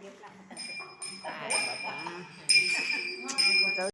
เย็บหลังแต่